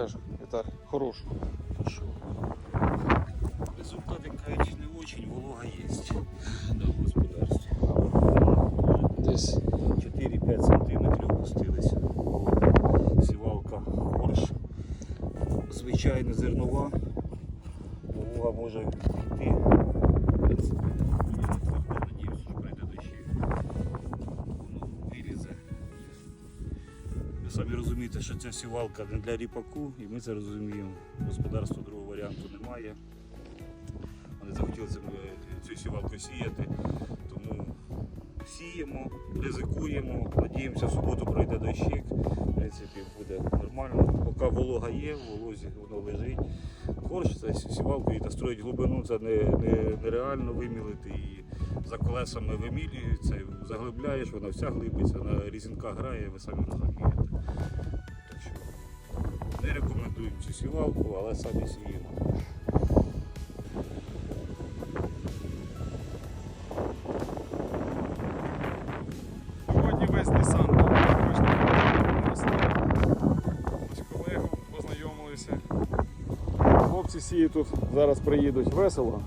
Это хороший. Результаты, конечно, не очень, волога есть да, в господарстві. Десь 4-5 сантиметрів опустилися. Сівалка хорш. Звичайна зернова. Волога може йти. Самі розумієте, що ця сівалка не для ріпаку, і ми це розуміємо. Господарства другого варіанту немає. Вони захотіли е, цю сівалку сіяти, тому сіємо, ризикуємо, надіємося, в суботу пройде дощик. В принципі. Поки волога є, волозі воно лежить. Корж це сівалку і настроїть глибину, це не, не, нереально вимілити. І за колесами вимілюється, заглибляєш, вона вся глибиться, на різінка грає, ви самі розумієте. Так що не рекомендуємо цю сівалку, але самі сіємо. Хлопці всі тут зараз приїдуть весело.